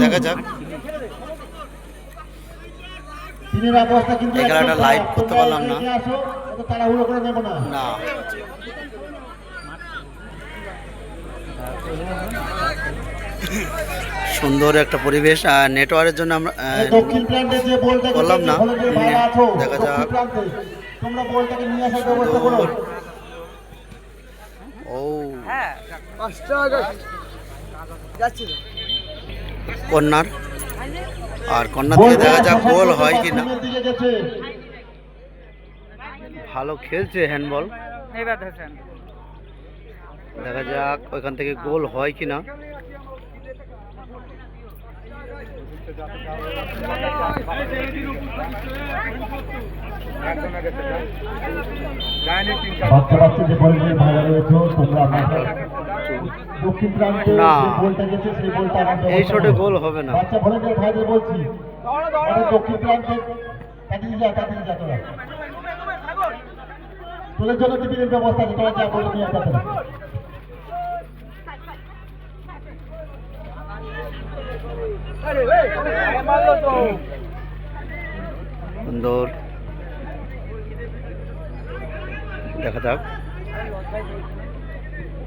দেখা যাক এই খেলাটা করতে পারলাম না। না সুন্দর একটা পরিবেশ আর নেটওয়ার্কের জন্য আমরা বললাম না। দেখা যাক। তোমরা বলটাকে নিয়ে আসার ব্যবস্থা করো। ও কন্যার। আর কন্যা থেকে দেখা যাক গোল হয় কি না ভালো খেলছে হ্যান্ডবল দেখা যাক ওইখান থেকে গোল হয় কি না বাচ্চা বাচ্চা যে ভাইরা রয়েছে তোমরা দক্ষিণ প্রান্তে বলটা গেছে সেই বলটা এই শটে গোল হবে না। বাচ্চা ভলেন্টিয়ার ভাইদের বলছি। দক্ষিণ প্রান্তে তাড়াতাড়ি যা তাড়াতাড়ি যা তোরা। তোদের জন্য টিফিনের ব্যবস্থা আছে তোরা যা বলে নিয়ে আসতে সুন্দর। দেখা যাক।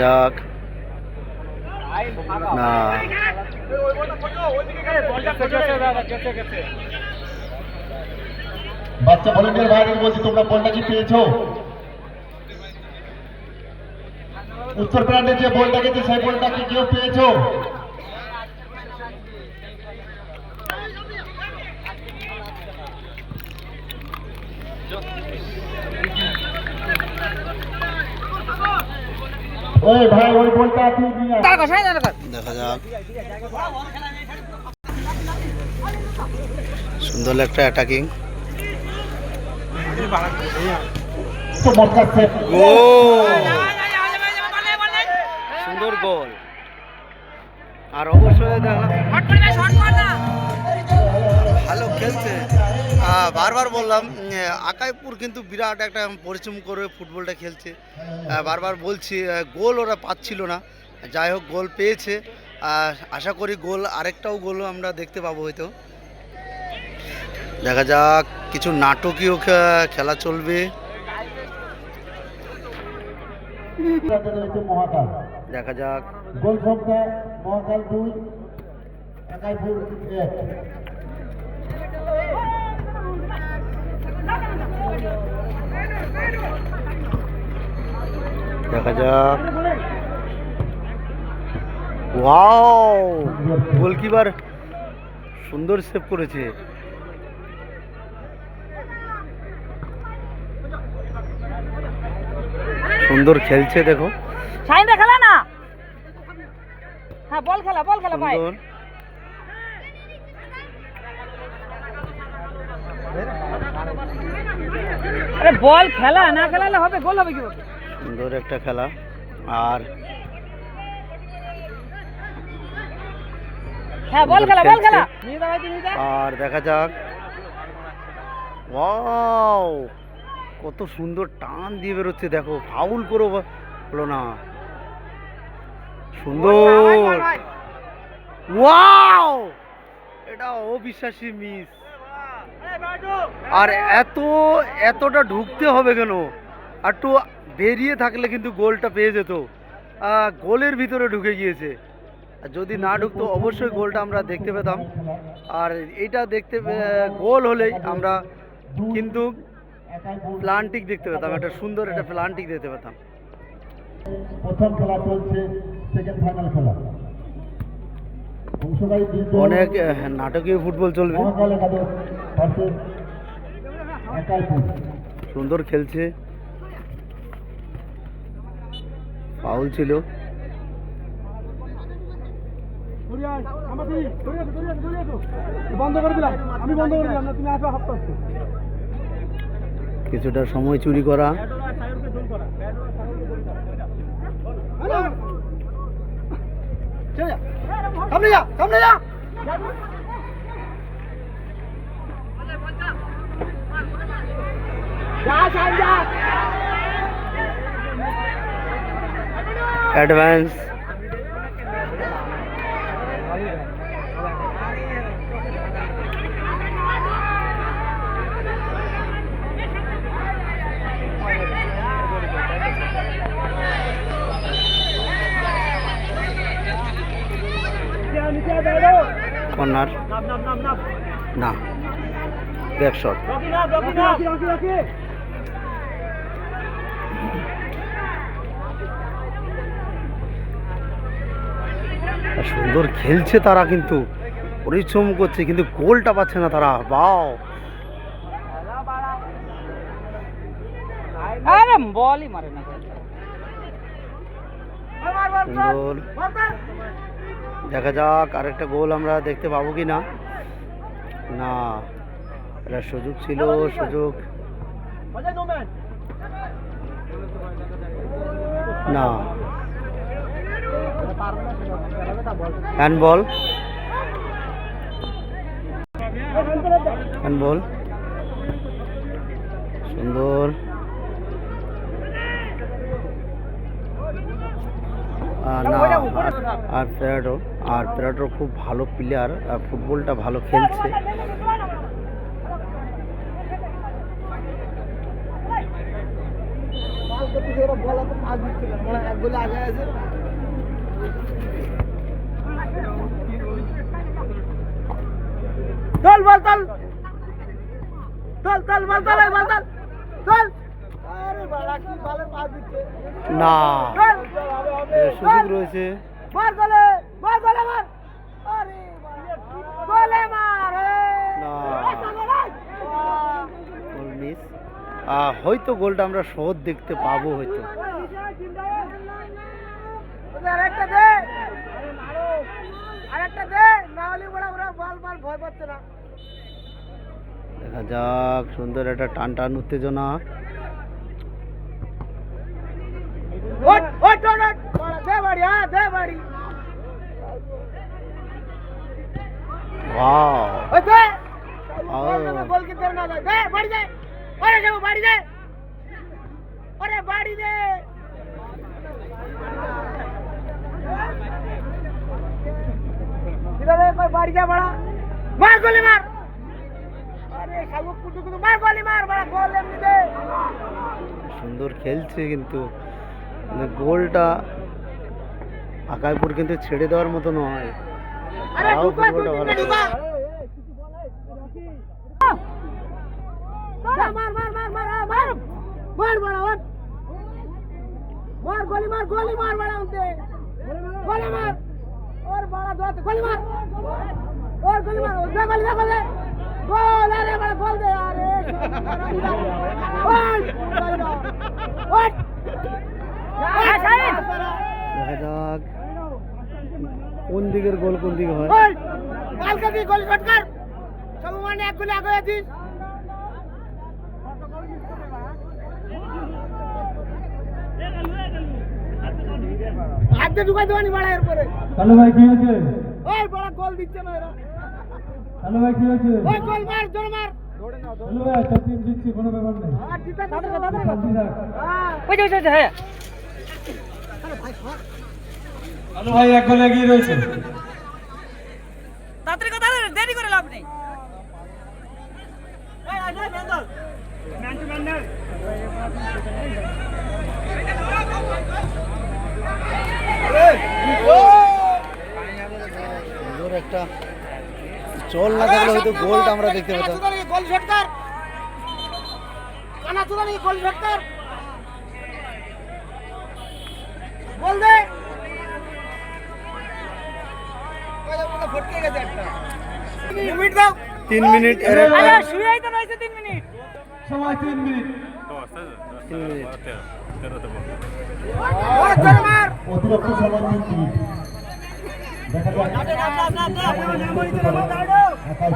যাক। না। বাচ্চা ভলেন্টিয়ার ভাইদের বলছি, তোমরা বলটা কি পেয়েছ? উত্তর প্রান্তে যে বলটা গেছে, সেই বলটা কি কেউ পেয়েছ ওই ভাই ওই বলটা তুই নিয়ে আয়। দেখা যাক সুন্দর একটা অ্যাটাকিং সুন্দর গোল আর অবশ্যই দেখলাম বারবার বললাম আকাইপুর কিন্তু বিরাট একটা পরিশ্রম করে ফুটবলটা খেলছে। বারবার বলছি গোল ওরা পাচ্ছিল না। যাই হোক, গোল পেয়েছে। আশা করি গোল আরেকটাও গোল আমরা দেখতে পাবো হয়তো। দেখা যাক, কিছু নাটকীয় খেলা চলবে। দেখা যাক। গোল সংখ্যা মহাকাল দুই একাইপুর এক। দেখা যাক। ওয়াও! গোলকিপার সুন্দর সেভ করেছে। সুন্দর খেলছে দেখো। সাইনটা খেলা না? হ্যাঁ বল খেলা বল খেলা ভাই। সুন্দর। আরে বল খেলা? না খেলালে হবে গোল হবে কি সুন্দর একটা খেলা। আর হ্যাঁ বল খেলা বল খেলা। আর দেখা যাক। ওয়াও! কত সুন্দর টান দিয়ে বেরোচ্ছে দেখো। ফাউল করো হলো না। সুন্দর। ওয়াও! এটা অবিশ্বাসী মিস। আর এত এতটা ঢুকতে হবে কেন? আর একটু বেরিয়ে থাকলে কিন্তু গোলটা পেয়ে যেত। গোলের ভিতরে ঢুকে গিয়েছে। আর যদি না ঢুকতো অবশ্যই গোলটা আমরা দেখতে পেতাম। আর এটা দেখতে গোল হলেই আমরা কিন্তু প্লান্টিক দেখতে পেতাম। একটা সুন্দর একটা প্লান্টিক দেখতে পেতাম। প্রথম খেলা চলছে সেকেন্ড ফাইনাল খেলা। অনেক নাটকীয় ফুটবল চলবে। সুন্দর খেলছে। ফাউল ছিল। কিছুটা সময় চুরি করা। সামনে যা সামনে যা। অ্যাডভান্স কর্নার না ব্যাক শট সুন্দর খেলছে তারা কিন্তু। পরিশ্রম করছে কিন্তু গোলটা পাচ্ছে না তারা। বাও। আরে বলই মারে না। সুন্দর। দেখা যাক আরেকটা গোল আমরা দেখতে পাবো কি না না এটা সুযোগ ছিল সুযোগ। না। হ্যান্ডবল। হ্যান্ডবল। সুন্দর। আর- প্যারাডো আর প্যারাডো খুব ভালো প্লেয়ার ফুটবলটা ভালো খেলছে। বল চল চল চল বল চল বল চল। চল আরে বাড়া কি বলে পা দিচ্ছে? না। সুযোগ রয়েছে। মার গলে মার গলে মার। আরে গলে মার না। গোল মিস হয়তো গোলটা আমরা সহজ দেখতে পাবো হয়তো। আরেকটা দে। আরেকটা দে। না হলে বড় বড় বল বল ভয় পাচ্ছে না। দেখা যাক সুন্দর একটা টান টান উত্তেজনা বাড়ি যা বড়া। মার গলি মার আরে সাবুক কুটু কুটু মার গলি মার বড়া গোল এমনি দে সুন্দর খেলছে কিন্তু। মানে গোলটা আকাইপুর কিন্তু ছেড়ে দেওয়ার মতো নয়। মার গলি মার গলি মার বড়া উনতে গলি মার। ওর মার দোতে গলি মার। ওর গলি মার। ওর গলি দা গলি কোন দিকের গোল কোন দিকে হয়? কালকে গোল শট কর। এক গোল আগে দিস হাতে ঢুকাই দেওয়ানি বাড়া এরপরে তাহলে ভাই কি হয়েছে? ওই বড় গোল দিচ্ছে না এরা। হ্যালো ভাই কি হয়েছে? ওই গোল মার জোর মার। হ্যালো ভাই একটা টিম জিতছি কোনো ব্যাপার নেই। আর জিতে থাক হ্যাঁ ওই যে ওই যে, হ্যাঁ। হ্যালো ভাই এক গোলে এগিয়ে রয়েছে। তাড়াতাড়ি কথা দেরি করে লাভ নেই। একটা। চল না থাকলে হয়তো গোলটা আমরা দেখতে পেতাম। গোল শট কর কানা গোল শট কর গোল দে ওই যে বলে ফটকে গেছে একটা মিনিট। দাও তিন মিনিট। তিন মিনিট। সময় তিন মিনিট তিন অতিরিক্ত সময় দিচ্ছি দেখা যাক। একাই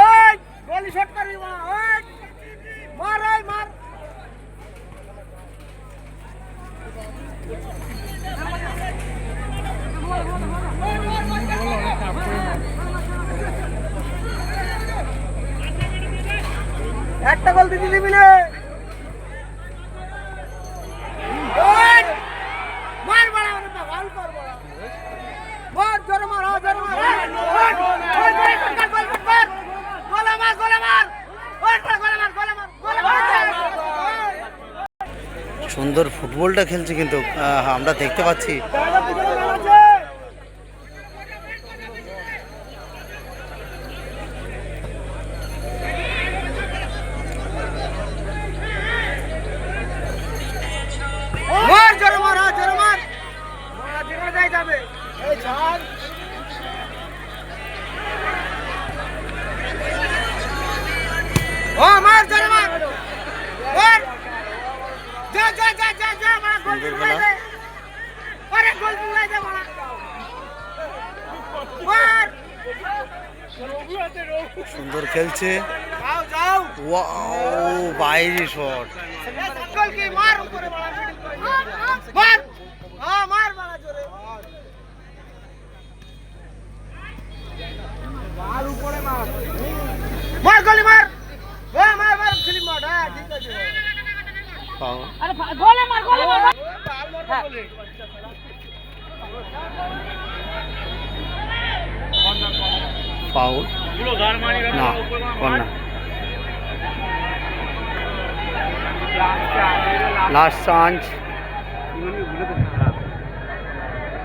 ওই গলি শট করবি ওই মার ওই মার। একটা গোল দিতে দিবি না ওই! মার বাড়া ওরে বাবা, আউট কর বাড়া। মার, জোরে মার, হ্যাঁ, জোরে মার। ওই! ওই! ওই, গোল কর, গোল কর, গোল কর। গোলে মার, গোলে মার। ওই, গোলে মার, গোলে মার, গোলে মার। সুন্দর ফুটবলটা খেলছে কিন্তু আমরা দেখতে পাচ্ছি। জায়গা পিছনে মার আছে। মার জোরে মার হ্যাঁ, জোরে মার মার যেখানে যাই যাবে এই ছাড় ও মার জোরে মার মার যা যা যা যা যা মার গোল সুন্দর দিলাই খেলা। দে আরে গোল দিলাই দে মার মার সুন্দর খেলছে। যাও যাও। ওয়াও বাইরে শট। মার উপরে মার মার হ্যাঁ মার মার জোরে। মার উপরে মার। মার গলি মার। ও মার মার ফিলিম মার। হ্যাঁ ঠিক আছে। আরে গোলে মার গোলে মার। হ্যাঁ। ফাউল না কর্নার লাস্ট চান্স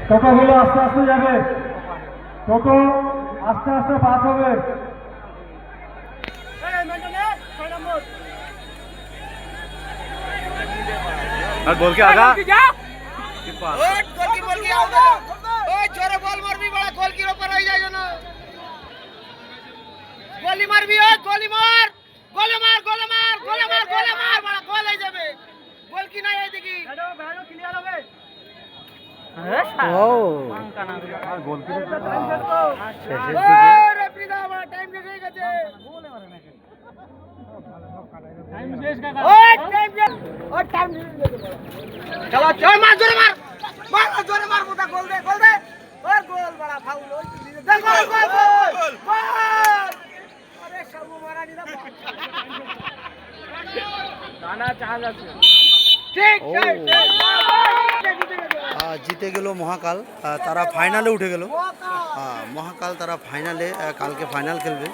টোটোগুলো আস্তে আস্তে যাবে টোটো আস্তে আস্তে পাস হবে এই মেন্টনে 6 নম্বর আর বল কে আগা যা ওই গোল কি বল কি আউট ওই জোরে বল মারবি বড় গোল কি উপর হয়ে যায় জানো গোলি মারবি ওই গোলি মার গোলে মার গোলে মার গোলে মার গোলে মার বড় গোল হয়ে যাবে। গোল কি নাই এদিকে? ভেড়ো ভেড়ো ক্লিয়ার হবে। ও শেষের দিকে। ওই রেফারি দা বড় টাইম শেষ হয়ে গেছে। ওই টাইম শেষ। ওই টাইম শেষ হয়ে গেছে। চলো মার জোরে মার মার। মার, জোরে মার মোটা গোল দে গোল দে ওই গোল বড় ফাউল ওই তো দিয়ে দে গোল গোল গোল গোল আরে সাবু মারা দিলা নানা চার্জ আছে ঠিক ও। ঠিক ঠিক জিতে গেল মহাকাল। আহ, তারা ফাইনালে উঠে গেল। হ্যাঁ মহাকাল তারা ফাইনালে আহ, কালকে ফাইনাল খেলবে।